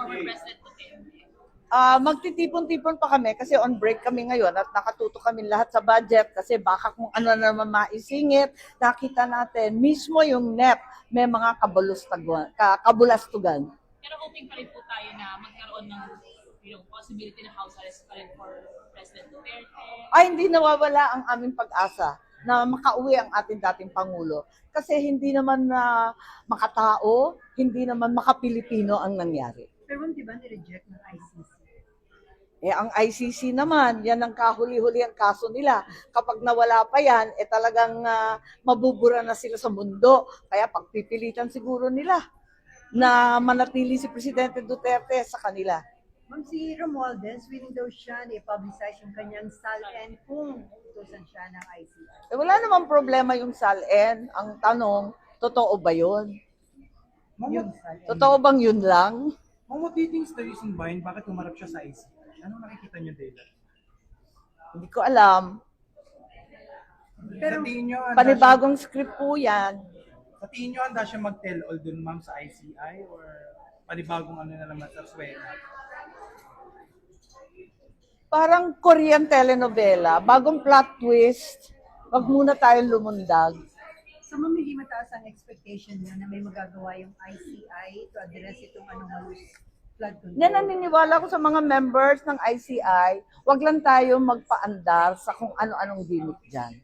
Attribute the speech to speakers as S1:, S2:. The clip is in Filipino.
S1: former President Duterte?
S2: Ah, magtitipon-tipon pa kami kasi on break kami ngayon at nakatuto kami lahat sa budget kasi baka kung ano na naman maisingit, nakita natin mismo yung NEP may mga kabulustagan, ka- kabulastugan.
S1: Pero hoping pa rin po tayo na magkaroon ng yung possibility na house arrest pa rin for President Duterte.
S2: Ay, hindi nawawala ang aming pag-asa na makauwi ang ating dating Pangulo. Kasi hindi naman na makatao, hindi naman makapilipino ang nangyari.
S3: Ba nireject ng ICC?
S2: Eh, ang ICC naman, yan ang kahuli-huli ang kaso nila. Kapag nawala pa yan, eh talagang ah, mabubura na sila sa mundo. Kaya pagpipilitan siguro nila na manatili si Presidente Duterte sa kanila.
S3: Ma'am, si Romualdez, willing daw siya na i-publicize yung kanyang SALN kung utusan siya ng ICC.
S2: Eh, wala namang problema yung SALN. Ang tanong, totoo ba yun?
S4: Ma'am,
S3: Yung.
S2: Totoo bang yun lang?
S4: What do you think is the reason behind bakit umarap siya sa ICC? Anong nakikita niyo data?
S2: Hindi ko alam.
S4: sa tingin niyo, handa
S2: Panibagong script po yan.
S4: siya, sa tingin niyo, handa siya mag-tell all dun, ma'am, sa ICI? Or panibagong ano na naman sa swena?
S2: Parang Korean telenovela, bagong plot twist. Wag muna tayong lumundag.
S3: So ma'am, hindi mataas ang expectation niyo na may magagawa yung ICI to address itong anomalous flood control.
S2: Yan naniniwala ko sa mga members ng ICI, wag lang tayo magpaandar sa kung ano-anong gimmick dyan.